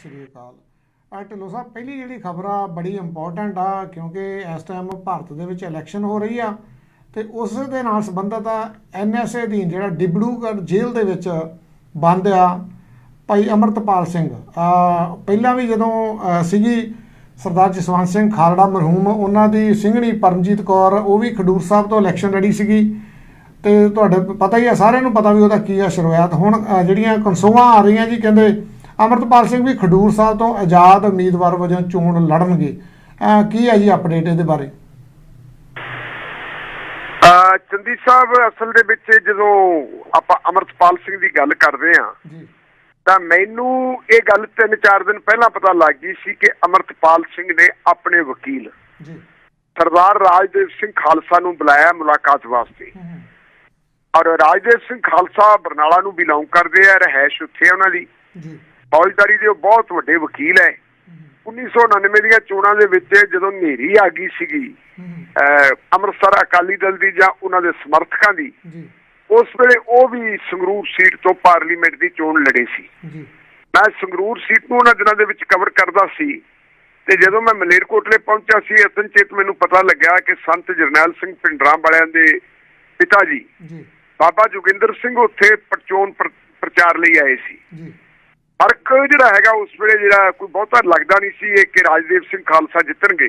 ਸ਼੍ਰੀ ਅਕਾਲ। ਆ ਢਿੱਲੋਂ ਸਾਹਿਬ, ਪਹਿਲੀ ਜਿਹੜੀ ਖਬਰ ਆ, ਬੜੀ ਇੰਪੋਰਟੈਂਟ ਆ, ਕਿਉਂਕਿ ਇਸ ਟਾਈਮ ਭਾਰਤ ਦੇ ਵਿੱਚ ਇਲੈਕਸ਼ਨ ਹੋ ਰਹੀ ਆ ਤੇ ਉਸ ਦੇ ਨਾਲ ਸੰਬੰਧਤ ਆ ਐਨਐਸਏ ਅਧੀਨ ਜਿਹੜਾ ਡਿਬੜੂਗੜ੍ਹ ਜੇਲ੍ਹ ਦੇ ਵਿੱਚ ਬੰਦ ਆ ਭਾਈ ਅਮਰਤਪਾਲ ਸਿੰਘ। ਆ ਪਹਿਲਾਂ ਵੀ ਜਦੋਂ ਸੀਗੀ ਸਰਦਾਰ ਜਸਵੰਤ ਸਿੰਘ ਖਾਲੜਾ ਮਰਹੂਮ, ਉਹਨਾਂ ਦੀ ਸਿੰਘਣੀ ਪਰਮਜੀਤ ਕੌਰ, ਉਹ ਵੀ ਖਡੂਰ ਸਾਹਿਬ ਤੋਂ ਇਲੈਕਸ਼ਨ ਲੜੀ ਸੀਗੀ। ਤੇ ਤੁਹਾਡੇ ਪਤਾ ਹੀ ਆ, ਸਾਰਿਆਂ ਨੂੰ ਪਤਾ ਵੀ ਉਹਦਾ ਕੀ ਆ ਸ਼ੁਰੂਆਤ। ਹੁਣ ਜਿਹੜੀਆਂ ਕਨਸੋਆਂ ਆ ਰਹੀਆਂ ਜੀ, ਕਹਿੰਦੇ ਅਮਰਤਪਾਲ ਸਿੰਘ ਵੀ ਖਡੂਰ ਸਾਹਿਬ ਤੋਂ ਆਜ਼ਾਦ ਉਮੀਦਵਾਰ ਵਜੋਂ ਚੋਣ ਲੜਨਗੇ। ਕੀ ਹੈ ਜੀ ਅਪਡੇਟ ਇਹਦੇ ਬਾਰੇ? ਚੰਦੀ ਸਾਹਿਬ ਅਸਲ ਦੇ ਵਿੱਚ ਜਦੋਂ ਆਪਾਂ ਅਮਰਤਪਾਲ ਸਿੰਘ ਦੀ ਗੱਲ ਕਰਦੇ ਆ ਤਾਂ ਮੈਨੂੰ ਇਹ ਗੱਲ 3-4 ਦਿਨ ਪਹਿਲਾਂ ਪਤਾ ਲੱਗ ਗਈ ਸੀ ਕਿ ਅਮਰਤਪਾਲ ਸਿੰਘ ਨੇ ਆਪਣੇ ਵਕੀਲ ਸਰਦਾਰ ਰਾਜਦੇਵ ਸਿੰਘ ਖਾਲਸਾ ਨੂੰ ਬੁਲਾਇਆ ਮੁਲਾਕਾਤ ਵਾਸਤੇ। ਔਰ ਰਾਜਦੇਵ ਸਿੰਘ ਖਾਲਸਾ ਬਰਨਾਲਾ ਨੂੰ ਬਿਲੋਂਗ ਕਰਦੇ ਆ ਰਹਿائش ਉੱਥੇ ਉਹਨਾਂ ਦੀ। ਜੀ। ਫੌਜਦਾਰੀ ਦੇ ਉਹ ਬਹੁਤ ਵੱਡੇ ਵਕੀਲ ਹੈ। ਹੂੰ, 1999 ਦੀਆਂ ਚੋਣਾਂ ਦੇ ਵਿੱਚ ਜਦੋਂ ਹਨੇਰੀ ਆ ਗਈ ਸੀਗੀ ਅੰਮ੍ਰਿਤਸਰ ਅਕਾਲੀ ਦਲ ਦੀ ਜਾਂ ਉਹਨਾਂ ਦੇ ਸਮਰਥਕਾਂ ਦੀ ਉਸ ਵੇਲੇ ਉਹ ਵੀ ਸੰਗਰੂਰ ਸੀਟ ਤੋਂ ਪਾਰਲੀਮੈਂਟ ਦੀ ਚੋਣ ਲੜੇ ਸੀ। ਮੈਂ ਸੰਗਰੂਰ ਸੀਟ ਨੂੰ ਉਹਨਾਂ ਦਿਨਾਂ ਦੇ ਵਿੱਚ ਕਵਰ ਕਰਦਾ ਸੀ ਤੇ ਜਦੋਂ ਮੈਂ ਮਲੇਰਕੋਟਲੇ ਪਹੁੰਚਿਆ ਸੀ ਅਚਨਚੇਤ ਮੈਨੂੰ ਪਤਾ ਲੱਗਿਆ ਕਿ ਸੰਤ ਜਰਨੈਲ ਸਿੰਘ ਪਿੰਡਰਾਂ ਵਾਲਿਆਂ ਦੇ ਪਿਤਾ ਜੀ ਬਾਬਾ ਜੋਗਿੰਦਰ ਸਿੰਘ ਉੱਥੇ ਪ੍ਰ- ਪ੍ਰਚਾਰ ਲਈ ਆਏ ਸੀ। ਫ਼ਰਕ ਜਿਹੜਾ ਹੈਗਾ ਉਸ ਵੇਲੇ ਜਿਹੜਾ ਕੋਈ ਬਹੁਤਾ ਲੱਗਦਾ ਨਹੀਂ ਸੀ ਇਹ ਕਿ ਰਾਜਦੇਵ ਸਿੰਘ ਖਾਲਸਾ ਜਿੱਤਣਗੇ।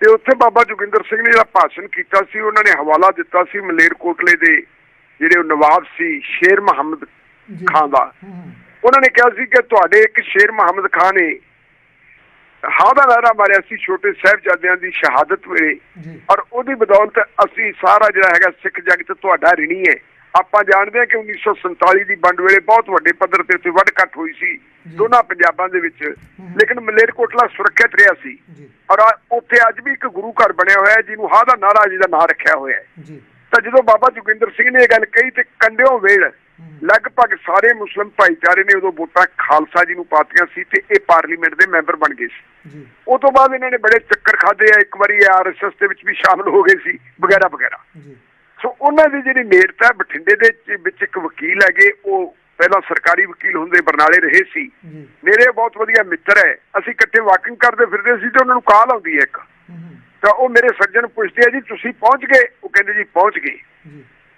ਤੇ ਉੱਥੇ ਬਾਬਾ ਜੋਗਿੰਦਰ ਸਿੰਘ ਨੇ ਜਿਹੜਾ ਭਾਸ਼ਣ ਕੀਤਾ ਸੀ ਉਹਨਾਂ ਨੇ ਹਵਾਲਾ ਦਿੱਤਾ ਸੀ ਮਲੇਰਕੋਟਲੇ ਦੇ ਜਿਹੜੇ ਉਹ ਨਵਾਬ ਸੀ ਸ਼ੇਰ ਮੁਹੰਮਦ ਖਾਨ ਦਾ। ਉਹਨਾਂ ਨੇ ਕਿਹਾ ਸੀ ਕਿ ਤੁਹਾਡੇ ਇੱਕ ਸ਼ੇਰ ਮੁਹੰਮਦ ਖਾਨ ਨੇ ਹਾਂ ਦਾ ਨਾਰਾ ਮਾਰਿਆ ਸੀ ਛੋਟੇ ਸਾਹਿਬਜ਼ਾਦਿਆਂ ਦੀ ਸ਼ਹਾਦਤ ਵੇਲੇ। ਔਰ ਉਹਦੀ ਬਦੌਲਤ ਅਸੀਂ ਸਾਰਾ ਜਿਹੜਾ ਹੈਗਾ ਸਿੱਖ ਜਗਤ ਤੁਹਾਡਾ ਰਿਣੀ ਹੈ। ਆਪਾਂ ਜਾਣਦੇ ਹਾਂ ਕਿ 1947 ਦੀ ਵੰਡ ਵੇਲੇ ਬਹੁਤ ਵੱਡੇ ਪੱਧਰ ਤੇ ਉੱਥੇ ਵੱਡ ਘੱਟ ਹੋਈ ਸੀ ਦੋਨਾਂ ਪੰਜਾਬਾਂ ਦੇ ਵਿੱਚ। ਲੇਕਿਨ ਮਲੇਰਕੋਟਲਾ ਸੁਰੱਖਿਅਤ ਰਿਹਾ ਸੀ। ਔਰ ਉੱਥੇ ਅੱਜ ਵੀ ਇੱਕ ਗੁਰੂ ਘਰ ਬਣਿਆ ਹੋਇਆ ਹੈ ਜਿਹਨੂੰ ਹਾਂ ਦਾ ਨਾਰਾ ਜੀ ਦਾ ਨਾਂ ਰੱਖਿਆ ਹੋਇਆ ਹੈ। ਤਾਂ ਜਦੋਂ ਬਾਬਾ ਜੋਗਿੰਦਰ ਸਿੰਘ ਨੇ ਇਹ ਗੱਲ ਕਹੀ ਤੇ ਕੰਡਿਓ ਵੇਲ ਲਗਭਗ ਸਾਰੇ ਮੁਸਲਮ ਭਾਈਚਾਰੇ ਨੇ ਉਦੋਂ ਵੋਟਾਂ ਖਾਲਸਾ ਜੀ ਨੂੰ ਪਾਤੀਆਂ ਸੀ ਤੇ ਇਹ ਪਾਰਲੀਮੈਂਟ ਦੇ ਮੈਂਬਰ ਬਣ ਗਏ ਸੀ। ਉਸ ਤੋਂ ਬਾਅਦ ਇਹਨਾਂ ਨੇ ਬੜੇ ਚੱਕਰ ਖਾਦੇ ਆ ਇੱਕ ਵਾਰੀ ਆਰਐਸਐਸ ਦੇ ਵਿੱਚ ਵੀ ਸ਼ਾਮਲ ਹੋ ਗਏ ਸੀ ਵਗੈਰਾ ਵਗੈਰਾ। ਸੋ ਉਹਨਾਂ ਦੀ ਜਿਹੜੀ ਨੇੜਤਾ ਬਠਿੰਡੇ ਦੇ ਵਿੱਚ ਇੱਕ ਵਕੀਲ ਹੈਗੇ ਉਹ ਪਹਿਲਾਂ ਸਰਕਾਰੀ ਵਕੀਲ ਹੁੰਦੇ ਬਰਨਾਲੇ ਰਹੇ ਸੀ। ਮੇਰੇ ਬਹੁਤ ਵਧੀਆ ਮਿੱਤਰ ਹੈ। ਅਸੀਂ ਇਕੱਠੇ ਵਾਕਿੰਗ ਕਰਦੇ ਫਿਰਦੇ ਸੀ ਤੇ ਉਹਨਾਂ ਨੂੰ ਕਾਲ ਆਉਂਦੀ ਹੈ ਇੱਕ। ਤਾਂ ਉਹ ਮੇਰੇ ਸੱਜਣ ਪੁੱਛਦੇ ਆ ਜੀ ਤੁਸੀਂ ਪਹੁੰਚ ਗਏ? ਉਹ ਕਹਿੰਦੇ ਜੀ ਪਹੁੰਚ ਗਏ।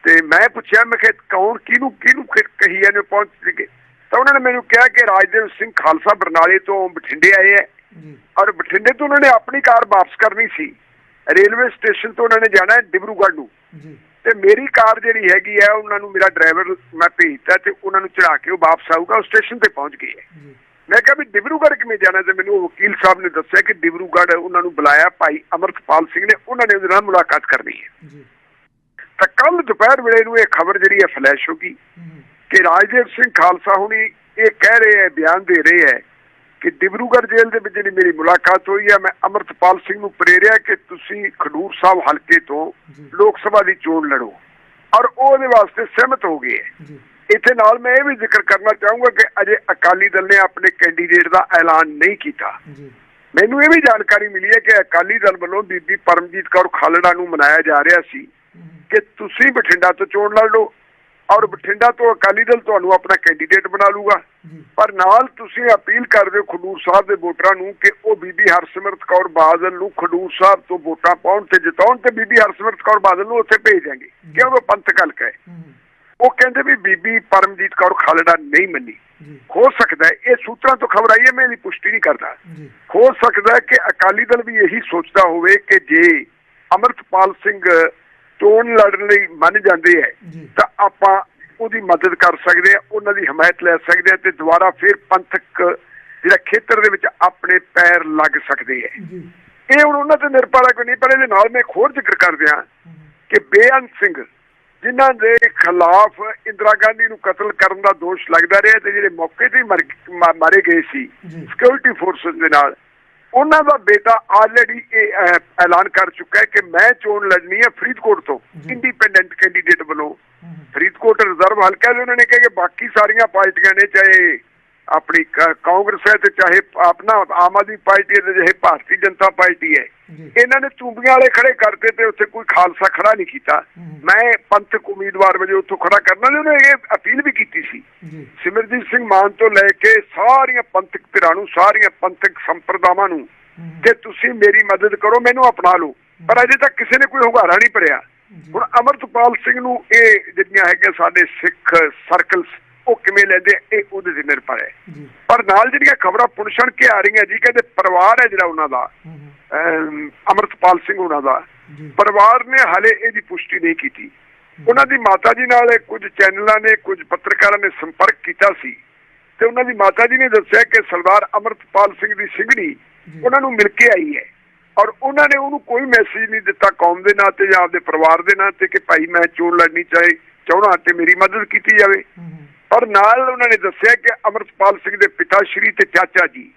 ਤੇ ਮੈਂ ਪੁੱਛਿਆ ਮੈਂ ਕਿ ਕੌਣ? ਕਿਹਨੂੰ ਕਿਹਨੂੰ ਕਹੀ ਜਾਂਦੇ ਹੋ ਪਹੁੰਚ ਗਏ। ਤਾਂ ਉਹਨਾਂ ਨੇ ਮੈਨੂੰ ਕਿਹਾ ਕਿ ਰਾਜਦੇਵ ਸਿੰਘ ਖਾਲਸਾ ਬਰਨਾਲੇ ਤੋਂ ਬਠਿੰਡੇ ਆਏ ਹੈ। ਔਰ ਬਠਿੰਡੇ ਤੋਂ ਉਹਨਾਂ ਨੇ ਆਪਣੀ ਕਾਰ ਵਾਪਸ ਕਰਨੀ ਸੀ। ਰੇਲਵੇ ਸਟੇਸ਼ਨ ਤੋਂ ਉਹਨਾਂ ਨੇ ਜਾਣਾ ਹੈ ਡਿਬਰੂਗੜ੍ਹ ਨੂੰ। ਜੀ। ਤੇ ਮੇਰੀ ਕਾਰ ਜਿਹੜੀ ਹੈਗੀ ਹੈ ਉਹਨਾਂ ਨੂੰ ਮੇਰਾ ਡਰਾਈਵਰ ਮੈਂ ਭੇਜਤਾ ਤੇ ਉਹਨਾਂ ਨੂੰ ਚੜਾ ਕੇ ਉਹ ਵਾਪਸ ਆਊਗਾ ਉਹ ਸਟੇਸ਼ਨ ਤੇ ਪਹੁੰਚ ਗਏ ਹੈ। ਮੈਂ ਕਿਹਾ ਵੀ ਡਿਬਰੂਗੜ੍ਹ ਕਿਵੇਂ ਜਾਣਾ ਤੇ ਮੈਨੂੰ ਉਹ ਵਕੀਲ ਸਾਹਿਬ ਨੇ ਦੱਸਿਆ ਕਿ ਡਿਬਰੂਗੜ੍ਹ ਉਹਨਾਂ ਨੂੰ ਬੁਲਾਇਆ ਭਾਈ ਅਮਰਤਪਾਲ ਸਿੰਘ ਨੇ ਉਹਨਾਂ ਨੇ ਉਹਦੇ ਨਾਲ ਮੁਲਾਕਾਤ ਕਰਨੀ ਹੈ। ਤਾਂ ਕੱਲ ਦੁਪਹਿਰ ਵੇਲੇ ਨੂੰ ਇਹ ਖਬਰ ਜਿਹੜੀ ਹੈ ਫਲੈਸ਼ ਹੋ ਗਈ ਕਿ ਰਾਜਦੇਵ ਸਿੰਘ ਖਾਲਸਾ ਹੁਣੀ ਇਹ ਕਹਿ ਰਹੇ ਹੈ ਬਿਆਨ ਦੇ ਰਹੇ ਹੈ ਕਿ ਡਿਬਰੂਗੜ੍ਹ ਜੇਲ੍ਹ ਦੇ ਵਿੱਚ ਜਿਹੜੀ ਮੇਰੀ ਮੁਲਾਕਾਤ ਹੋਈ ਹੈ ਮੈਂ ਅਮਰਤਪਾਲ ਸਿੰਘ ਨੂੰ ਪ੍ਰੇਰਿਆ ਕਿ ਤੁਸੀਂ ਖਡੂਰ ਸਾਹਿਬ ਹਲਕੇ ਤੋਂ। ਲੋਕ ਸਭਾ ਦੀ ਚੋਣ ਲੜੋ ਔਰ ਉਹ ਉਹਦੇ ਵਾਸਤੇ ਸਹਿਮਤ ਹੋ ਗਏ ਇੱਥੇ ਨਾਲ ਮੈਂ ਇਹ ਵੀ ਜ਼ਿਕਰ ਕਰਨਾ ਚਾਹੂੰਗਾ ਕਿ ਅਜੇ ਅਕਾਲੀ ਦਲ ਨੇ ਆਪਣੇ ਕੈਂਡੀਡੇਟ ਦਾ ਐਲਾਨ ਨਹੀਂ ਕੀਤਾ। ਮੈਨੂੰ ਇਹ ਵੀ ਜਾਣਕਾਰੀ ਮਿਲੀ ਹੈ ਕਿ ਅਕਾਲੀ ਦਲ ਵੱਲੋਂ ਬੀਬੀ ਪਰਮਜੀਤ ਕੌਰ ਖਾਲੜਾ ਨੂੰ ਮਨਾਇਆ ਜਾ ਰਿਹਾ ਸੀ ਕਿ ਤੁਸੀਂ ਬਠਿੰਡਾ ਤੋਂ ਚੋਣ ਲੜ ਲਓ ਔਰ ਬਠਿੰਡਾ ਤੋਂ ਅਕਾਲੀ ਦਲ ਤੁਹਾਨੂੰ ਆਪਣਾ ਕੈਂਡੀਡੇਟ ਬਣਾ ਲੂਗਾ। ਪਰ ਨਾਲ ਤੁਸੀਂ ਅਪੀਲ ਕਰਦੇ ਹੋ ਖਡੂਰ ਸਾਹਿਬ ਦੇ ਵੋਟਰਾਂ ਨੂੰ ਕਿ ਉਹ ਬੀਬੀ ਹਰਸਿਮਰਤ ਕੌਰ ਬਾਦਲ ਨੂੰ ਖਡੂਰ ਸਾਹਿਬ ਤੋਂ ਵੋਟਾਂ ਪਾਉਣ ਤੇ ਜਿਤਾਉਣ ਤੇ ਬੀਬੀ ਹਰਸਿਮਰਤ ਕੌਰ ਬਾਦਲ ਨੂੰ ਉੱਥੇ ਭੇਜਾਂਗੇ ਕਿਉਂਕਿ ਪੰਥਕ ਹਲਕਾ ਹੈ? ਉਹ ਕਹਿੰਦੇ ਵੀ ਬੀਬੀ ਪਰਮਜੀਤ ਕੌਰ ਖਾਲੜਾ ਨਹੀਂ ਮੰਨੀ। ਹੋ ਸਕਦਾ ਇਹ ਸੂਤਰਾਂ ਤੋਂ ਖਬਰ ਆਈ ਹੈ ਮੈਂ ਇਹਦੀ ਪੁਸ਼ਟੀ ਨਹੀਂ ਕਰਦਾ। ਹੋ ਸਕਦਾ ਕਿ ਅਕਾਲੀ ਦਲ ਵੀ ਇਹੀ ਸੋਚਦਾ ਹੋਵੇ ਕਿ ਜੇ ਅਮਰਤਪਾਲ ਸਿੰਘ ਚੋਣ ਲੜਨ ਲਈ ਮੰਨ ਜਾਂਦੇ ਹੈ ਤਾਂ ਆਪਾਂ ਉਹਦੀ ਮਦਦ ਕਰ ਸਕਦੇ ਆ ਉਹਨਾਂ ਦੀ ਹਮਾਇਤ ਲੈ ਸਕਦੇ ਆ ਤੇ ਦੁਬਾਰਾ ਫਿਰ ਪੰਥਕ ਜਿਹੜਾ ਖੇਤਰ ਦੇ ਵਿੱਚ ਆਪਣੇ ਪੈਰ ਲੱਗ ਸਕਦੇ ਆ। ਇਹ ਹੁਣ ਉਹਨਾਂ ਤੇ ਨਿਰਭਰ ਹੈ ਕੋਈ ਨਹੀਂ ਪਰ ਇਹਦੇ ਨਾਲ ਮੈਂ ਹੋਰ ਜ਼ਿਕਰ ਕਰ ਦਿਆਂ ਕਿ ਬੇਅੰਤ ਸਿੰਘ ਜਿਨ੍ਹਾਂ ਦੇ ਖਿਲਾਫ ਇੰਦਰਾ ਗਾਂਧੀ ਨੂੰ ਕਤਲ ਕਰਨ ਦਾ ਦੋਸ਼ ਲੱਗਦਾ ਰਿਹਾ ਤੇ ਜਿਹੜੇ ਮੌਕੇ ਤੇ ਮਰ ਗਏ ਸੀ। ਸਿਕਿਉਰਿਟੀ ਫੋਰਸਸ ਦੇ ਨਾਲ। ਉਹਨਾਂ ਦਾ ਬੇਟਾ ਆਲਰੇਡੀ ਇਹ ਐਲਾਨ ਕਰ ਚੁੱਕਾ ਹੈ ਕਿ ਮੈਂ ਚੋਣ ਲੜਨੀ ਹੈ ਫਰੀਦਕੋਟ ਤੋਂ। ਇੰਡੀਪੈਂਡੈਂਟ ਕੈਂਡੀਡੇਟ ਵੱਲੋਂ ਫਰੀਦਕੋਟ ਰਿਜ਼ਰਵ ਹਲਕਾ ਦੇ ਉਹਨਾਂ ਨੇ ਕਿਹਾ ਕਿ ਬਾਕੀ ਸਾਰੀਆਂ ਪਾਰਟੀਆਂ ਨੇ ਚਾਹੇ ਆਪਣੀ ਕਾਂਗਰਸ ਹੈ ਤੇ ਚਾਹੇ ਆਪਣਾ ਆਮ ਆਦਮੀ ਪਾਰਟੀ ਹੈ ਤੇ ਚਾਹੇ ਭਾਰਤੀ ਜਨਤਾ ਪਾਰਟੀ ਹੈ। ਇਹਨਾਂ ਨੇ ਤੂੰਬੀਆਂ ਵਾਲੇ ਖੜੇ ਕਰਤੇ ਤੇ ਉੱਥੇ ਕੋਈ ਖਾਲਸਾ ਖੜਾ ਨਹੀਂ ਕੀਤਾ। ਮੈਂ ਪੰਥਕ ਉਮੀਦਵਾਰ ਵਜੋਂ ਉੱਥੋਂ ਖੜਾ ਕਰਨਾ ਨੇ ਉਹਨੇ ਇਹ ਅਪੀਲ ਵੀ ਕੀਤੀ ਸੀ। ਸਿਮਰਜੀਤ ਸਿੰਘ ਮਾਨ ਤੋਂ ਲੈ ਕੇ ਸਾਰੀਆਂ ਪੰਥਕ ਧਿਰਾਂ ਨੂੰ ਸਾਰੀਆਂ ਪੰਥਕ ਸੰਪਰਦਾਵਾਂ ਨੂੰ। ਕਿ ਤੁਸੀਂ ਮੇਰੀ ਮਦਦ ਕਰੋ ਮੈਨੂੰ ਅਪਣਾ ਲਓ। ਪਰ ਅਜੇ ਤੱਕ ਕਿਸੇ ਨੇ ਕੋਈ ਹੁੰਗਾਰਾ ਨਹੀਂ ਭਰਿਆ। ਹੁਣ ਅਮਰਤਪਾਲ ਸਿੰਘ ਨੂੰ ਇਹ ਜਿਹੜੀਆਂ ਹੈਗੀਆਂ ਸਾਡੇ ਸਿੱਖ ਸਰਕਲਸ ਉਹ ਕਿਵੇਂ ਲੈਂਦੇ ਇਹ ਉਹਦੇ ਤੇ ਨਿਰਭਰ ਹੈ। ਪਰ ਨਾਲ ਜਿਹੜੀਆਂ ਖਬਰਾਂ ਪੁਣਛਣ ਕੇ ਆ ਰਹੀਆਂ ਜੀ ਕਹਿੰਦੇ ਪਰਿਵਾਰ ਹੈ ਜਿਹੜਾ ਉਹਨਾਂ ਦਾ ਅਮਰਤਪਾਲ ਸਿੰਘ ਉਹਨਾਂ ਦਾ ਪਰਿਵਾਰ ਨੇ ਹਾਲੇ ਇਹਦੀ ਪੁਸ਼ਟੀ ਨਹੀਂ ਕੀਤੀ। ਉਹਨਾਂ ਦੀ ਮਾਤਾ ਜੀ ਨਾਲ ਕੁਝ ਚੈਨਲਾਂ ਨੇ ਕੁਝ ਪੱਤਰਕਾਰਾਂ ਨੇ ਸੰਪਰਕ ਕੀਤਾ ਸੀ। ਤੇ ਉਹਨਾਂ ਦੀ ਮਾਤਾ ਜੀ ਨੇ ਦੱਸਿਆ ਕਿ ਸਰਦਾਰ ਅਮਰਤਪਾਲ ਸਿੰਘ ਦੀ ਸਿੰਘਣੀ। ਉਹਨਾਂ ਨੂੰ ਮਿਲ ਕੇ ਆਈ ਹੈ। ਔਰ ਉਹਨਾਂ ਨੇ ਉਹਨੂੰ ਕੋਈ ਮੈਸੇਜ ਨਹੀਂ ਦਿੱਤਾ ਕੌਮ ਦੇ ਨਾਂ ਤੇ ਜਾਂ ਆਪਦੇ ਪਰਿਵਾਰ ਦੇ ਨਾਂ ਤੇ ਕਿ ਭਾਈ ਮੈਂ ਚੋਣ ਲੜਨੀ ਚਾਹੇ ਚਾਹਣਾ ਤੇ ਮੇਰੀ ਮਦਦ ਕੀਤੀ ਜਾਵੇ। ਪਰ ਨਾਲ ਉਹਨਾਂ ਨੇ ਦੱਸਿਆ ਕਿ ਅਮਰਤਪਾਲ ਸਿੰਘ ਦੇ ਪਿਤਾ ਸ਼੍ਰੀ ਤੇ ਚਾਚਾ ਜੀ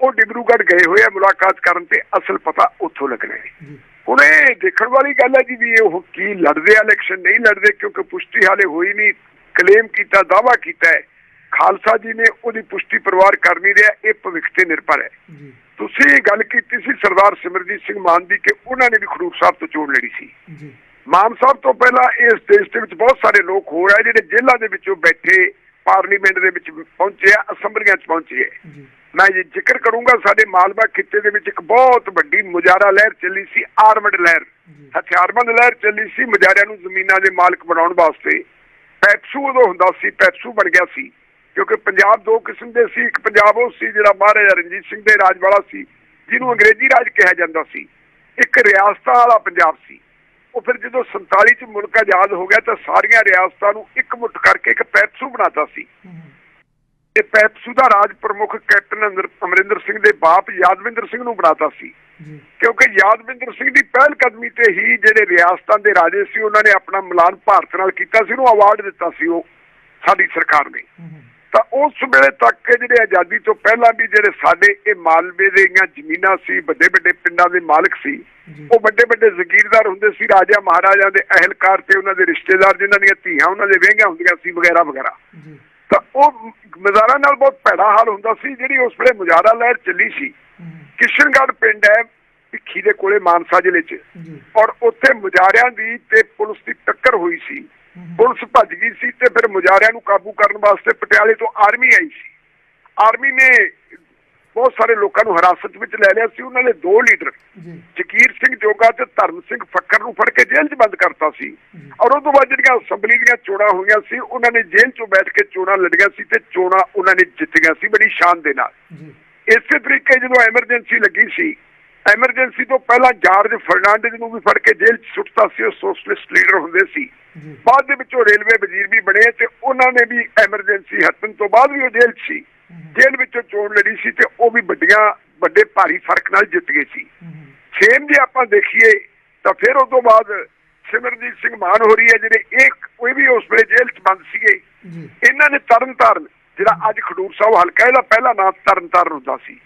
ਉਹ ਡਿਬਰੂਗੜ੍ਹ ਗਏ ਹੋਏ ਆ ਮੁਲਾਕਾਤ ਕਰਨ ਤੇ ਅਸਲ ਪਤਾ ਉੱਥੋਂ ਲੱਗਣਾ ਹੈ। ਹੁਣ ਇਹ ਦੇਖਣ ਵਾਲੀ ਗੱਲ ਹੈ ਜੀ ਵੀ ਉਹ ਕੀ ਲੜਦੇ ਆ ਇਲੈਕਸ਼ਨ ਨਹੀਂ ਲੜਦੇ ਕਿਉਂਕਿ ਪੁਸ਼ਟੀ ਹਾਲੇ ਹੋਈ ਨਹੀਂ ਕਲੇਮ ਕੀਤਾ ਦਾਵਾ ਕੀਤਾ ਹੈ। ਖਾਲਸਾ ਜੀ ਨੇ ਉਹਦੀ ਪੁਸ਼ਟੀ ਪਰਿਵਾਰ ਕਰ ਨਹੀਂ ਰਿਹਾ ਇਹ ਭਵਿੱਖ ਤੇ ਨਿਰਭਰ ਹੈ। ਤੁਸੀਂ ਇਹ ਗੱਲ ਕੀਤੀ ਸੀ ਸਰਦਾਰ ਸਿਮਰਜੀਤ ਸਿੰਘ ਮਾਨ ਦੀ ਕਿ ਉਹਨਾਂ ਨੇ ਵੀ ਖਡੂਰ ਸਾਹਿਬ ਤੋਂ ਚੋਣ ਲੜੀ ਸੀ। ਮਾਨ ਸਾਹਿਬ ਤੋਂ ਪਹਿਲਾਂ ਇਸ ਦੇਸ਼ ਦੇ ਵਿੱਚ ਬਹੁਤ ਸਾਰੇ ਲੋਕ ਹੋ ਰਹੇ ਜਿਹੜੇ ਜੇਲ੍ਹਾਂ ਦੇ ਵਿੱਚੋਂ ਬੈਠੇ ਪਾਰਲੀਮੈਂਟ ਦੇ ਵਿੱਚ ਪਹੁੰਚੇ ਆ ਅਸੈਂਬਲੀਆਂ 'ਚ ਪਹੁੰਚੇ ਆ। ਮੈਂ ਇਹ ਜ਼ਿਕਰ ਕਰੂੰਗਾ ਸਾਡੇ ਮਾਲਵਾ ਖਿੱਤੇ ਦੇ ਵਿੱਚ ਇੱਕ ਬਹੁਤ ਵੱਡੀ ਮੁਜਾਰਾ ਲਹਿਰ ਚੱਲੀ ਸੀ ਆਰਮਡ ਲਹਿਰ। ਹਥਿਆਰਬੰਦ ਲਹਿਰ ਚੱਲੀ ਸੀ ਮੁਜਾਰਿਆਂ ਨੂੰ ਜ਼ਮੀਨਾਂ ਦੇ ਮਾਲਕ ਬਣਾਉਣ ਵਾਸਤੇ। ਪੈਪਸੂ ਉਦੋਂ ਹੁੰਦਾ ਸੀ ਪੈਪਸੂ ਬਣ ਗਿਆ ਸੀ ਕਿਉਂਕਿ ਪੰਜਾਬ ਦੋ ਕਿਸਮ ਦੇ ਸੀ ਇੱਕ ਪੰਜਾਬ ਉਹ ਸੀ ਜਿਹੜਾ ਮਹਾਰਾਜਾ ਰਣਜੀਤ ਸਿੰਘ ਦੇ ਰਾਜ ਵਾਲਾ ਸੀ ਜਿਹਨੂੰ ਅੰਗਰੇਜ਼ੀ ਰਾਜ ਕਿਹਾ ਜਾਂਦਾ ਸੀ। ਇੱਕ ਰਿਆਸਤਾਂ ਵਾਲਾ ਪੰਜਾਬ ਸੀ। ਉਹ ਫਿਰ ਜਦੋਂ 47 ਚ ਮੁਲਕ ਆਜ਼ਾਦ ਹੋ ਗਿਆ ਤਾਂ ਸਾਰੀਆਂ ਰਿਆਸਤਾਂ ਨੂੰ ਇੱਕ ਮੁੱਠ ਕਰਕੇ ਇੱਕ ਪੈਪਸੂ ਬਣਾਤਾ ਸੀ। ਇਹ ਪੈਪਸੂ ਦਾ ਰਾਜ ਪ੍ਰਮੁੱਖ ਕੈਪਟਨ ਅਮਰ- ਅਮਰਿੰਦਰ ਸਿੰਘ ਦੇ ਬਾਪ ਯਾਦਵਿੰਦਰ ਸਿੰਘ ਨੂੰ ਬਣਾਤਾ ਸੀ। ਕਿਉਂਕਿ ਯਾਦਵਿੰਦਰ ਸਿੰਘ ਦੀ ਪਹਿਲ ਕਦਮੀ ਤੇ ਹੀ ਜਿਹੜੇ ਰਿਆਸਤਾਂ ਦੇ ਰਾਜੇ ਸੀ ਉਹਨਾਂ ਨੇ ਆਪਣਾ ਮਿਲਾਨ ਭਾਰਤ ਨਾਲ ਕੀਤਾ ਸੀ ਉਹਨੂੰ ਅਵਾਰਡ ਦਿੱਤਾ ਸੀ ਉਹ ਸਾਡੀ ਸਰਕਾਰ ਨੇ। ਤਾਂ ਉਸ ਵੇਲੇ ਤੱਕ ਜਿਹੜੇ ਆਜ਼ਾਦੀ ਤੋਂ ਪਹਿਲਾਂ ਵੀ ਜਿਹੜੇ ਸਾਡੇ ਇਹ ਮਾਲਵੇ ਦੀਆਂ ਜ਼ਮੀਨਾਂ ਸੀ ਵੱਡੇ ਵੱਡੇ ਪਿੰਡਾਂ ਦੇ ਮਾਲਕ ਸੀ ਉਹ ਵੱਡੇ ਵੱਡੇ ਜ਼ਗੀਰਦਾਰ ਹੁੰਦੇ ਸੀ ਰਾਜਾ ਮਹਾਰਾਜਾ ਦੇ ਅਹਿਲਕਾਰ ਤੇ ਉਹਨਾਂ ਦੇ ਰਿਸ਼ਤੇਦਾਰ ਜਿਨ੍ਹਾਂ ਦੀਆਂ ਧੀਆਂ ਉਹਨਾਂ ਦੇ ਵਿਆਹੀਆਂ ਹੁੰਦੀਆਂ ਸੀ ਵਗੈਰਾ ਵਗੈਰਾ। ਤਾਂ ਉਹ ਮਜ਼ਾਰਾ ਨਾਲ ਬਹੁਤ ਭੈੜਾ ਹਾਲ ਹੁੰਦਾ ਸੀ ਜਿਹੜੀ ਉਸ ਵੇਲੇ ਮੁਜ਼ਾਰਾ ਲਹਿਰ ਚੱਲੀ ਸੀ। ਕਿਸ਼ਨਗੜ੍ਹ ਪਿੰਡ ਹੈ ਭਿੱਖੀ ਦੇ ਕੋਲੇ ਮਾਨਸਾ ਜ਼ਿਲ੍ਹੇ 'ਚ। ਔਰ ਉੱਥੇ ਮੁਜ਼ਾਰਿਆਂ ਦੀ ਤੇ ਪੁਲਿਸ ਦੀ ਟੱਕਰ ਹੋਈ ਸੀ। ਪੁਲਿਸ ਭੱਜ ਗਈ ਸੀ ਤੇ ਫਿਰ ਮੁਜ਼ਾਰਿਆਂ ਨੂੰ ਕਾਬੂ ਕਰਨ ਵਾਸਤੇ ਪਟਿਆਲੇ ਤੋਂ ਆਰਮੀ ਆਈ ਸੀ। ਆਰਮੀ ਨੇ ਬਹੁਤ ਸਾਰੇ ਲੋਕਾਂ ਨੂੰ ਹਿਰਾਸਤ ਵਿੱਚ ਲੈ ਲਿਆ ਸੀ। ਉਹਨਾਂ ਦੇ ਦੋ ਲੀਡਰ ਜੀ। ਜਗੀਰ ਸਿੰਘ ਜੋਗਾ ਤੇ ਧਰਮ ਸਿੰਘ ਫੱਕਰ ਨੂੰ ਫੜ ਕੇ ਜੇਲ੍ਹ 'ਚ ਬੰਦ ਕਰਤਾ ਸੀ। ਔਰ ਉਹ ਤੋਂ ਬਾਅਦ ਜਿਹੜੀਆਂ ਅਸੈਂਬਲੀ ਦੀਆਂ ਚੋਣਾਂ ਹੋਈਆਂ ਸੀ ਉਹਨਾਂ ਨੇ ਜੇਲ੍ਹ 'ਚੋਂ ਬੈਠ ਕੇ ਚੋਣਾਂ ਲੜੀਆਂ ਸੀ ਤੇ ਚੋਣਾਂ ਉਹਨਾਂ ਨੇ ਜਿੱਤੀਆਂ ਸੀ ਬੜੀ ਸ਼ਾਨ ਦੇ ਨਾਲ। ਜੀ। ਇਸੇ ਤਰੀਕੇ ਜਦੋਂ ਐਮਰਜੈਂਸੀ ਲੱਗੀ ਸੀ ਐਮਰਜੈਂਸੀ ਤੋਂ ਪਹਿਲਾਂ ਜਾਰਜ ਫਰਨਾਂਡez ਨੂੰ ਵੀ ਫੜ ਕੇ ਜੇਲ੍ਹ 'ਚ ਸੁੱਟਤਾ ਸੀ ਉਹ ਸੋਸ਼ਲਿਸਟ ਲੀਡਰ ਹੁੰਦੇ ਸੀ। ਬਾਅਦ ਦੇ ਵਿੱਚ ਉਹ ਰੇਲਵੇ ਵਜ਼ੀਰ ਵੀ ਬਣੇ ਤੇ ਉਹਨਾਂ ਨੇ ਵੀ ਐਮਰਜੈਂਸੀ ਹਟਣ ਤੋਂ ਬਾਅਦ ਵੀ ਉਹ ਜੇਲ੍ਹ 'ਚ ਸੀ। ਜੇਲ੍ਹ ਵਿੱਚੋਂ ਚੋਣ ਲੜੀ ਸੀ ਤੇ ਉਹ ਵੀ ਵੱਡੀਆਂ ਵੱਡੇ ਭਾਰੀ ਫ਼ਰਕ ਨਾਲ ਜਿੱਤ ਗਏ ਸੀ। ਸੇਮ ਜੇ ਆਪਾਂ ਦੇਖੀਏ ਤਾਂ ਫਿਰ ਉਸ ਤੋਂ ਬਾਅਦ ਸਿਮਰਜੀਤ ਸਿੰਘ ਮਾਨ ਹੋ ਰਹੀ ਹੈ ਜਿਹੜੇ ਇੱਕ ਕੋਈ ਵੀ ਉਸ ਵੇਲੇ ਜੇਲ੍ਹ 'ਚ ਬੰਦ ਸੀਗੇ। ਇਹਨਾਂ ਨੇ ਤਰਨਤਾਰਨ ਜਿਹੜਾ ਅੱਜ ਖਡੂਰ ਸਾਹਿਬ ਹਲਕਾ ਇਹਦਾ ਪਹਿਲਾ ਨਾਮ ਤਰਨਤਾਰਨ ਹੁੰਦਾ ਸੀ।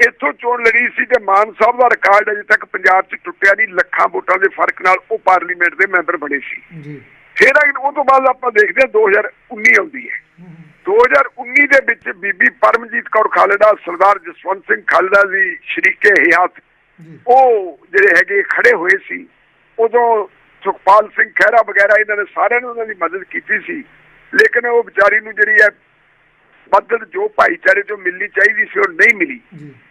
ਇੱਥੋਂ ਚੋਣ ਲੜੀ ਸੀ ਤੇ ਮਾਨ ਸਾਹਿਬ ਦਾ ਰਿਕਾਰਡ ਅਜੇ ਤੱਕ ਪੰਜਾਬ 'ਚ ਟੁੱਟਿਆ ਨਹੀਂ ਲੱਖਾਂ ਵੋਟਾਂ ਦੇ ਫ਼ਰਕ ਨਾਲ ਉਹ ਪਾਰਲੀਮੈਂਟ ਦੇ ਮੈਂਬਰ ਬਣੇ ਸੀ। ਜੀ। ਫਿਰ ਉਹ ਤੋਂ ਬਾਅਦ ਆਪਾਂ ਦੇਖਦੇ ਹਾਂ 2019 ਆਉਂਦੀ ਹੈ। ਹਮ, 2019 ਦੇ ਵਿੱਚ ਬੀਬੀ ਪਰਮਜੀਤ ਕੌਰ ਖਾਲੜਾ ਸਰਦਾਰ ਜਸਵੰਤ ਸਿੰਘ ਖਾਲੜਾ ਦੀ ਸ਼ਰੀਕੇ ਹਯਾਤ ਜੀ। ਉਹ ਜਿਹੜੇ ਹੈਗੇ ਖੜੇ ਹੋਏ ਸੀ ਉਦੋਂ ਸੁਖਪਾਲ ਸਿੰਘ ਖਹਿਰਾ ਵਗੈਰਾ ਇਹਨਾਂ ਨੇ ਸਾਰਿਆਂ ਨੇ ਉਹਨਾਂ ਦੀ ਮਦਦ ਕੀਤੀ ਸੀ। ਲੇਕਿਨ ਉਹ ਵਿਚਾਰੀ ਨੂੰ ਜਿਹੜੀ ਹੈ ਮਦਦ ਜੋ ਭਾਈਚਾਰੇ ਤੋਂ ਮਿਲਣੀ ਚਾਹੀਦੀ ਸੀ ਉਹ ਨਹੀਂ ਮਿਲੀ।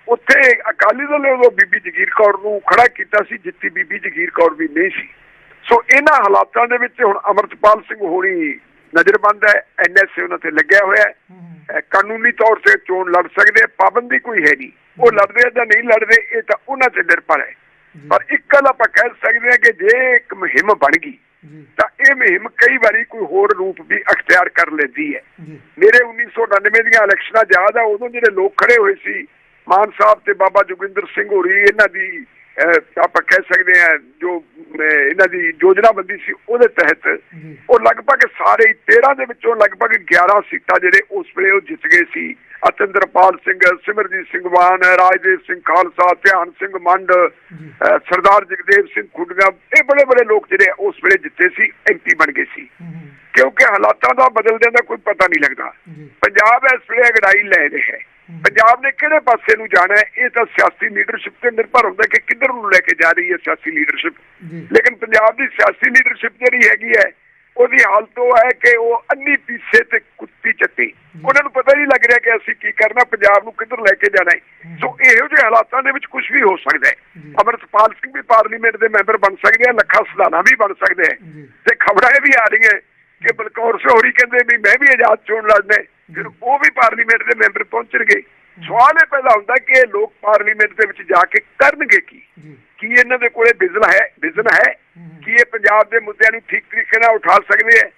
ਉੱਥੇ ਅਕਾਲੀ ਦਲ ਨੇ ਉਦੋਂ ਬੀਬੀ ਜਗੀਰ ਕੌਰ ਨੂੰ ਖੜਾ ਕੀਤਾ ਸੀ ਜਿੱਤੀ ਬੀਬੀ ਜਗੀਰ ਕੌਰ ਵੀ ਨਹੀਂ ਸੀ। ਸੋ ਇਹਨਾਂ ਹਾਲਾਤਾਂ ਦੇ ਵਿੱਚ ਹੁਣ ਅਮਰਤਪਾਲ ਸਿੰਘ ਹੋਣੀ ਨਜ਼ਰਬੰਦ ਹੈ ਐਨਐਸਏ ਉਹਨਾਂ ਤੇ ਲੱਗਿਆ ਹੋਇਆ ਹੈ। ਕਾਨੂੰਨੀ ਤੌਰ ਤੇ ਚੋਣ ਲੜ ਸਕਦੇ ਪਾਬੰਦੀ ਕੋਈ ਹੈ ਨਹੀਂ। ਉਹ ਲੜਦੇ ਜਾਂ ਨਹੀਂ ਲੜਦੇ ਇਹ ਤਾਂ ਉਹਨਾਂ ਤੇ ਨਿਰਭਰ ਹੈ। ਪਰ ਇੱਕ ਗੱਲ ਆਪਾਂ ਕਹਿ ਸਕਦੇ ਹਾਂ ਕਿ ਜੇ ਇੱਕ ਮੁਹਿੰਮ ਬਣ ਗਈ ਤਾਂ ਇਹ ਮੁਹਿੰਮ ਕਈ ਵਾਰੀ ਕੋਈ ਹੋਰ ਰੂਪ ਵੀ ਅਖਤਿਆਰ ਕਰ ਲੈਂਦੀ ਹੈ। ਮੇਰੇ 1999 ਦੀਆਂ ਇਲੈਕਸ਼ਨਾਂ ਯਾਦ ਆ ਉਦੋਂ ਜਿਹੜੇ ਲੋਕ ਖੜੇ ਹੋਏ ਸੀ ਮਾਨ ਸਾਹਿਬ ਤੇ ਬਾਬਾ ਜੋਗਿੰਦਰ ਸਿੰਘ ਹੋਰੀ ਇਹਨਾਂ ਦੀ ਆਪਾਂ ਕਹਿ ਸਕਦੇ ਆ ਜੋ ਇਹਨਾਂ ਦੀ ਯੋਜਨਾਬੰਦੀ ਸੀ ਉਹਦੇ ਤਹਿਤ ਉਹ ਲਗਭਗ ਸਾਰੇ ਹੀ 13 ਦੇ ਵਿੱਚੋਂ ਲਗਭਗ 11 ਸੀਟਾਂ ਜਿਹੜੇ ਉਸ ਵੇਲੇ ਉਹ ਜਿੱਤ ਗਏ ਸੀ। ਅਤਿੰਦਰਪਾਲ ਸਿੰਘ ਸਿਮਰਜੀਤ ਸਿੰਘ ਮਾਨ ਰਾਜਦੇਵ ਸਿੰਘ ਖਾਲਸਾ ਧਿਆਨ ਸਿੰਘ ਮੰਡ ਸਰਦਾਰ ਜਗਦੇਵ ਸਿੰਘ ਖੁੱਡੀਆਂ ਇਹ ਬੜੇ ਬੜੇ ਲੋਕ ਜਿਹੜੇ ਉਸ ਵੇਲੇ ਜਿੱਤੇ ਸੀ ਐਮਪੀ ਬਣ ਗਏ ਸੀ। ਕਿਉਂਕਿ ਹਾਲਾਤਾਂ ਦਾ ਬਦਲਦਿਆਂ ਦਾ ਕੋਈ ਪਤਾ ਨਹੀਂ ਲੱਗਦਾ। ਪੰਜਾਬ ਇਸ ਵੇਲੇ ਅਗੜਾਈ ਲੈ ਰਿਹਾ ਹੈ। ਪੰਜਾਬ ਨੇ ਕਿਹੜੇ ਪਾਸੇ ਨੂੰ ਜਾਣਾ ਹੈ ਇਹ ਤਾਂ ਸਿਆਸੀ ਲੀਡਰਸ਼ਿਪ ਤੇ ਨਿਰਭਰ ਹੁੰਦਾ ਕਿ ਕਿੱਧਰ ਨੂੰ ਲੈ ਕੇ ਜਾ ਰਹੀ ਹੈ ਸਿਆਸੀ ਲੀਡਰਸ਼ਿਪ ਲੇਕਿਨ ਪੰਜਾਬ ਦੀ ਸਿਆਸੀ ਲੀਡਰਸ਼ਿਪ ਜਿਹੜੀ ਹੈਗੀ ਹੈ ਉਹਦੀ ਹਾਲਤ ਉਹ ਹੈ ਕਿ ਉਹ ਅੰਨੀ ਪੀਛੇ ਤੇ ਕੁੱਤੀ ਚੱਟੀ। ਉਹਨਾਂ ਨੂੰ ਪਤਾ ਨਹੀਂ ਲੱਗ ਰਿਹਾ ਕਿ ਅਸੀਂ ਕੀ ਕਰਨਾ ਪੰਜਾਬ ਨੂੰ ਕਿੱਧਰ ਲੈ ਕੇ ਜਾਣਾ ਹੈ। ਸੋ ਇਹੋ ਜਿਹੇ ਹਾਲਾਤਾਂ ਦੇ ਵਿੱਚ ਕੁਝ ਵੀ ਹੋ ਸਕਦਾ ਹੈ। ਅਮਰਤਪਾਲ ਸਿੰਘ ਵੀ ਪਾਰਲੀਮੈਂਟ ਦੇ ਮੈਂਬਰ ਬਣ ਸਕਦੇ ਆ ਲੱਖਾ ਸਦਾਨਾ ਵੀ ਬਣ ਸਕਦੇ ਆ ਤੇ ਖਬਰਾਂ ਇਹ ਵੀ ਆ ਰਹੀਆਂ ਕਿ ਬਲਕੌਰ ਸੋਹਰੀ ਕਹਿੰਦੇ ਵੀ ਮੈਂ ਵੀ ਆਜ਼ਾਦ ਚੋਣ ਲੜਨਾ। ਫਿਰ ਉਹ ਵੀ ਪਾਰਲੀਮੈਂਟ ਦੇ ਮੈਂਬਰ ਪਹੁੰਚਣਗੇ। ਸਵਾਲ ਇਹ ਪੈਦਾ ਹੁੰਦਾ ਕਿ ਇਹ ਲੋਕ ਪਾਰਲੀਮੈਂਟ ਦੇ ਵਿੱਚ ਜਾ ਕੇ ਕਰਨਗੇ ਕੀ? ਕੀ ਇਹਨਾਂ ਦੇ ਕੋਲੇ ਵਿਜ਼ਨ ਹੈ ਵਿਜ਼ਨ ਹੈ। ਕੀ ਇਹ ਪੰਜਾਬ ਦੇ ਮੁੱਦਿਆਂ ਨੂੰ ਠੀਕ ਤਰੀਕੇ ਨਾਲ ਉਠਾ ਸਕਦੇ ਹੈ।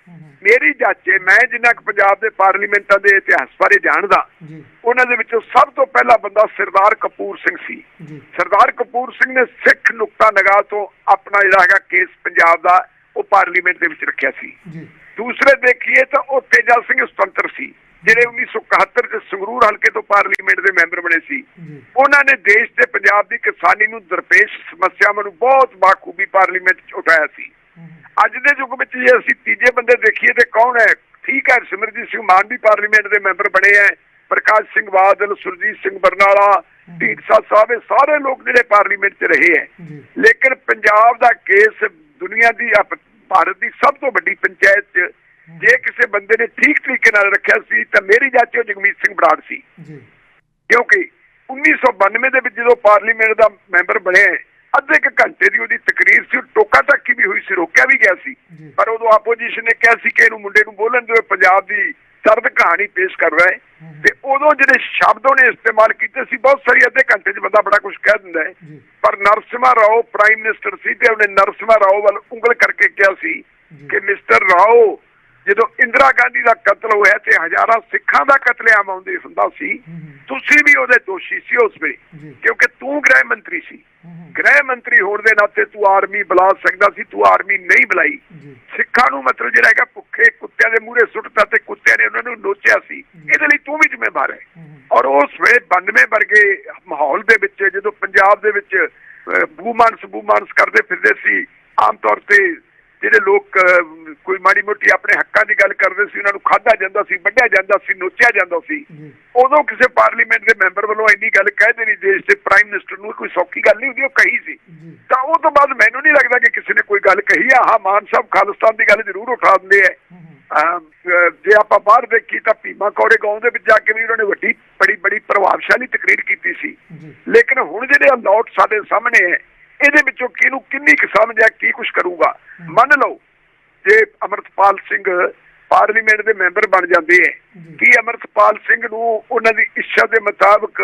ਮੇਰੀ ਜਾਚੇ ਮੈਂ ਜਿੰਨਾ ਕੁ ਪੰਜਾਬ ਦੇ ਪਾਰਲੀਮੈਂਟਾਂ ਦੇ ਇਤਿਹਾਸ ਬਾਰੇ ਜਾਣਦਾ ਉਹਨਾਂ ਦੇ ਵਿੱਚੋਂ ਸਭ ਤੋਂ ਪਹਿਲਾ ਬੰਦਾ ਸਰਦਾਰ ਕਪੂਰ ਸਿੰਘ ਸੀ। ਸਰਦਾਰ ਕਪੂਰ ਸਿੰਘ ਨੇ ਸਿੱਖ ਨੁਕਤਾ ਨਗਾਹ ਤੋਂ ਆਪਣਾ ਜਿਹੜਾ ਹੈਗਾ ਕੇਸ ਪੰਜਾਬ ਦਾ ਉਹ ਪਾਰਲੀਮੈਂਟ ਦੇ ਵਿੱਚ ਰੱਖਿਆ ਸੀ। ਦੂਸਰੇ ਦੇਖੀਏ ਤਾਂ ਉਹ ਤੇਜਾ ਸਿੰਘ ਸੁਤੰਤਰ ਸੀ। ਜਿਹੜੇ 1971 ਚ ਸੰਗਰੂਰ ਹਲਕੇ ਤੋਂ ਪਾਰਲੀਮੈਂਟ ਦੇ ਮੈਂਬਰ ਬਣੇ ਸੀ ਉਹਨਾਂ ਨੇ ਦੇਸ਼ ਤੇ ਪੰਜਾਬ ਦੀ ਕਿਸਾਨੀ ਨੂੰ ਦਰਪੇਸ਼ ਸਮੱਸਿਆਵਾਂ ਨੂੰ ਬਹੁਤ ਬਾਖੂਬੀ ਪਾਰਲੀਮੈਂਟ 'ਚ ਉਠਾਇਆ ਸੀ। ਅੱਜ ਦੇ ਯੁੱਗ ਵਿੱਚ ਜੇ ਅਸੀਂ ਤੀਜੇ ਬੰਦੇ ਦੇਖੀਏ ਤੇ ਕੌਣ ਹੈ? ਠੀਕ ਹੈ ਸਿਮਰਜੀਤ ਸਿੰਘ ਮਾਨ ਵੀ ਪਾਰਲੀਮੈਂਟ ਦੇ ਮੈਂਬਰ ਬਣੇ ਹੈ ਪ੍ਰਕਾਸ਼ ਸਿੰਘ ਬਾਦਲ ਸੁਰਜੀਤ ਸਿੰਘ ਬਰਨਾਲਾ ਢੀਂਡਸਾ ਸਾਹਿਬ ਇਹ ਸਾਰੇ ਲੋਕ ਜਿਹੜੇ ਪਾਰਲੀਮੈਂਟ 'ਚ ਰਹੇ ਹੈ। ਜੀ। ਲੇਕਿਨ ਪੰਜਾਬ ਦਾ ਕੇਸ ਦੁਨੀਆ ਦੀ ਭਾਰਤ ਦੀ ਸਭ ਤੋਂ ਵੱਡੀ ਪੰਚਾਇਤ 'ਚ ਜੇ ਕਿਸੇ ਬੰਦੇ ਨੇ ਠੀਕ ਤਰੀਕੇ ਨਾਲ ਰੱਖਿਆ ਸੀ ਤਾਂ ਮੇਰੀ ਜਾਚੋ ਜਗਮੀਤ ਸਿੰਘ ਬਰਾੜ ਸੀ ਜੀ ਕਿਉਂਕਿ 1992 ਦੇ ਵਿੱਚ ਜਦੋਂ ਪਾਰਲੀਮੈਂਟ ਦਾ ਮੈਂਬਰ ਬਣਿਆ ਅੱਧੇ ਕੁ ਘੰਟੇ ਦੀ ਉਹਦੀ ਤਕਰੀਰ ਸੀ ਟੋਕਾ ਟੱਕੀ ਵੀ ਹੋਈ ਸੀ ਰੋਕਿਆ ਵੀ ਗਿਆ ਸੀ। ਪਰ ਉਦੋਂ ਆਪੋਜੀਸ਼ਨ ਨੇ ਕਿਹਾ ਸੀ ਕਿ ਇਹਨੂੰ ਮੁੰਡੇ ਨੂੰ ਬੋਲਣ ਦਿਓ ਪੰਜਾਬ ਦੀ ਦਰਦ ਕਹਾਣੀ ਪੇਸ਼ ਕਰ ਰਿਹਾ ਹੈ। ਤੇ ਉਦੋਂ ਜਿਹੜੇ ਸ਼ਬਦ ਉਹਨੇ ਇਸਤੇਮਾਲ ਕੀਤੇ ਸੀ ਬਹੁਤ ਸਾਰੀ ਅੱਧੇ ਘੰਟੇ 'ਚ ਬੰਦਾ ਬੜਾ ਕੁਝ ਕਹਿ ਦਿੰਦਾ ਹੈ ਪਰ ਨਰਸਿਮਹਾ ਰਾਓ ਪ੍ਰਾਈਮ ਮਿਨਿਸਟਰ ਸੀ ਤੇ ਉਹਨੇ ਨਰਸਿਮਹਾ ਰਾਓ ਵੱਲ ਉਂਗਲ ਕਰਕੇ ਕਿਹਾ ਸੀ। ਕਿ ਮਿਸਟਰ ਰਾਓ ਜਦੋਂ ਇੰਦਰਾ ਗਾਂਧੀ ਦਾ ਕਤਲ ਹੋਇਆ ਤੇ ਹਜ਼ਾਰਾਂ ਸਿੱਖਾਂ ਦਾ ਕਤਲੇਆਮ ਆਉਂਦੇ ਹੁੰਦਾ ਸੀ ਤੁਸੀਂ ਵੀ ਉਹਦੇ ਦੋਸ਼ੀ ਸੀ ਉਸ ਵੇਲੇ ਕਿਉਂਕਿ ਤੂੰ ਗ੍ਰਹਿ ਮੰਤਰੀ ਸੀ। ਗ੍ਰਹਿ ਮੰਤਰੀ ਹੋਣ ਦੇ ਨਾਤੇ ਤੂੰ ਆਰਮੀ ਬੁਲਾ ਸਕਦਾ ਸੀ ਤੂੰ ਆਰਮੀ ਨਹੀਂ ਬੁਲਾਈ। ਸਿੱਖਾਂ ਨੂੰ ਮਤਲਬ ਜਿਹੜਾ ਹੈਗਾ ਭੁੱਖੇ ਕੁੱਤਿਆਂ ਦੇ ਮੂਹਰੇ ਸੁੱਟਤਾ ਤੇ ਕੁੱਤਿਆਂ ਨੇ ਉਹਨਾਂ ਨੂੰ ਨੋਚਿਆ ਸੀ। ਇਹਦੇ ਲਈ ਤੂੰ ਵੀ ਜ਼ਿੰਮੇਵਾਰ ਹੈ। ਔਰ ਉਸ ਵੇਲੇ 92 ਵਰਗੇ ਮਾਹੌਲ ਦੇ ਵਿੱਚ ਜਦੋਂ ਪੰਜਾਬ ਦੇ ਵਿੱਚ ਬੂਮਾਨਸ ਬੂਮਾਨਸ ਕਰਦੇ ਫਿਰਦੇ ਸੀ ਆਮ ਤੌਰ ਤੇ ਜਿਹੜੇ ਲੋਕ ਕੋਈ ਮਾੜੀ ਮੋਟੀ ਆਪਣੇ ਹੱਕਾਂ ਦੀ ਗੱਲ ਕਰਦੇ ਸੀ ਉਹਨਾਂ ਨੂੰ ਖਾਧਾ ਜਾਂਦਾ ਸੀ ਵੱਢਿਆ ਜਾਂਦਾ ਸੀ ਨੋਚਿਆ ਜਾਂਦਾ ਸੀ ਉਦੋਂ ਕਿਸੇ ਪਾਰਲੀਮੈਂਟ ਦੇ ਮੈਂਬਰ ਵੱਲੋਂ ਇੰਨੀ ਗੱਲ ਕਹਿ ਦੇਣੀ ਦੇਸ਼ ਦੇ ਪ੍ਰਾਈਮ ਮਿਨਿਸਟਰ ਨੂੰ ਕੋਈ ਸੌਖੀ ਗੱਲ ਨਹੀਂ ਹੁੰਦੀ ਉਹ ਕਹੀ ਸੀ। ਤਾਂ ਉਹ ਤੋਂ ਬਾਅਦ ਮੈਨੂੰ ਨਹੀਂ ਲੱਗਦਾ ਕਿ ਕਿਸੇ ਨੇ ਕੋਈ ਗੱਲ ਕਹੀ ਆ। ਹਾਂ ਮਾਨ ਸਾਹਿਬ ਖਾਲਿਸਤਾਨ ਦੀ ਗੱਲ ਜ਼ਰੂਰ ਉਠਾ ਦਿੰਦੇ ਆ। ਜੇ ਆਪਾਂ ਬਾਹਰ ਦੇਖੀ ਤਾਂ ਭੀਮਾ ਕੌੜੇ ਗਾਉਂ ਦੇ ਵਿੱਚ ਜਾ ਕੇ ਵੀ ਉਹਨਾਂ ਨੇ ਵੱਡੀ ਬੜੀ ਬੜੀ ਪ੍ਰਭਾਵਸ਼ਾਲੀ ਤਕਰੀਰ ਕੀਤੀ ਸੀ। ਲੇਕਿਨ ਹੁਣ ਜਿਹੜੇ ਅਲਾਟ ਸਾਡੇ ਸਾਹਮਣੇ ਹੈ ਇਹਦੇ ਵਿੱਚੋਂ ਕਿਹਨੂੰ ਕਿੰਨੀ ਕੁ ਸਮਝ ਹੈ ਕੀ ਕੁਝ ਕਰੂਗਾ? ਮੰਨ ਲਓ ਜੇ ਅਮਰਤਪਾਲ ਸਿੰਘ ਪਾਰਲੀਮੈਂਟ ਦੇ ਮੈਂਬਰ ਬਣ ਜਾਂਦੇ ਜੀ। ਕੀ ਅਮਰਤਪਾਲ ਸਿੰਘ ਨੂੰ ਉਹਨਾਂ ਦੀ ਇੱਛਾ ਦੇ ਮੁਤਾਬਕ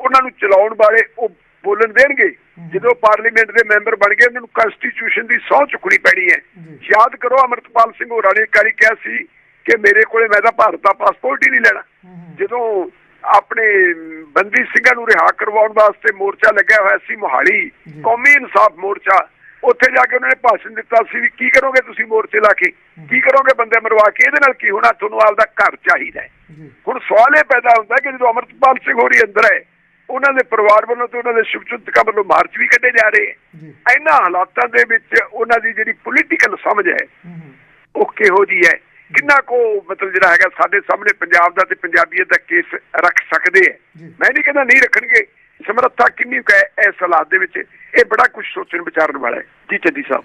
ਉਹਨਾਂ ਨੂੰ ਚਲਾਉਣ ਵਾਲੇ ਉਹ ਬੋਲਣ ਦੇਣਗੇ? ਜਦੋਂ ਪਾਰਲੀਮੈਂਟ ਦੇ ਮੈਂਬਰ ਬਣ ਗਏ ਉਹਨਾਂ ਨੂੰ ਕਨਸਟੀਟਿਊਸ਼ਨ ਦੀ ਸਹੁੰ ਚੁੱਕਣੀ ਪੈਣੀ ਹੈ। ਯਾਦ ਕਰੋ ਅਮਰਤਪਾਲ ਸਿੰਘ ਹੋਰਾਂ ਨੇ ਕਾਲੀ ਕਿਹਾ ਸੀ ਕਿ ਮੇਰੇ ਕੋਲੇ ਮੈਂ ਤਾਂ ਭਾਰਤ ਦਾ ਪਾਸਪੋਰਟ ਹੀ ਨਹੀਂ ਲੈਣਾ। ਜਦੋਂ ਆਪਣੇ ਬੰਦੀ ਸਿੰਘਾਂ ਨੂੰ ਰਿਹਾ ਕਰਵਾਉਣ ਵਾਸਤੇ ਮੋਰਚਾ ਲੱਗਿਆ ਹੋਇਆ ਸੀ ਮੋਹਾਲੀ। ਕੌਮੀ ਇਨਸਾਫ ਮੋਰਚਾ। ਉੱਥੇ ਜਾ ਕੇ ਉਹਨਾਂ ਨੇ ਭਾਸ਼ਣ ਦਿੱਤਾ ਸੀ ਵੀ ਕੀ ਕਰੋਗੇ ਤੁਸੀਂ ਮੋਰਚੇ ਲਾ ਕੇ? ਕੀ ਕਰੋਗੇ ਬੰਦੇ ਮਰਵਾ ਕੇ? ਇਹਦੇ ਨਾਲ ਕੀ ਹੋਣਾ? ਤੁਹਾਨੂੰ ਆਪਦਾ ਘਰ ਚਾਹੀਦਾ ਹੈ। ਹੁਣ ਸਵਾਲ ਇਹ ਪੈਦਾ ਹੁੰਦਾ ਕਿ ਜਦੋਂ ਅਮਰਤਪਾਲ ਸਿੰਘ ਹੋਰੀ ਅੰਦਰ ਹੈ ਉਹਨਾਂ ਦੇ ਪਰਿਵਾਰ ਵੱਲੋਂ ਤੇ ਉਹਨਾਂ ਦੇ ਸ਼ੁਭਚਿੰਤਕਾਂ ਵੱਲੋਂ ਮਾਰਚ ਵੀ ਕੱਢੇ ਜਾ ਰਹੇ ਇਹਨਾਂ ਹਾਲਾਤਾਂ ਦੇ ਵਿੱਚ ਉਹਨਾਂ ਦੀ ਜਿਹੜੀ ਪੋਲੀਟੀਕਲ ਸਮਝ ਹੂੰ ਉਹ ਕਿਹੋ ਜੀ ਹੈ? ਕਿੰਨਾ ਕੋ ਮਤਲਬ ਜਿਹੜਾ ਹੈਗਾ ਸਾਡੇ ਸਾਹਮਣੇ ਪੰਜਾਬ ਦਾ ਤੇ ਪੰਜਾਬੀਅਤ ਦਾ ਕੇਸ ਰੱਖ ਸਕਦੇ ਜੀ। ਮੈਂ ਨਹੀਂ ਕਹਿੰਦਾ ਨਹੀਂ ਰੱਖਣਗੇ। ਸਮਰੱਥਾ ਕਿੰਨੀ ਕੁ ਹੈ ਇਸ ਹਾਲਾਤ ਦੇ ਵਿੱਚ? ਇਹ ਬੜਾ ਕੁਝ ਸੋਚਣ ਵਿਚਾਰਨ ਵਾਲਾ ਹੈ। ਜੀ ਚੱਦੀ ਸਾਹਿਬ।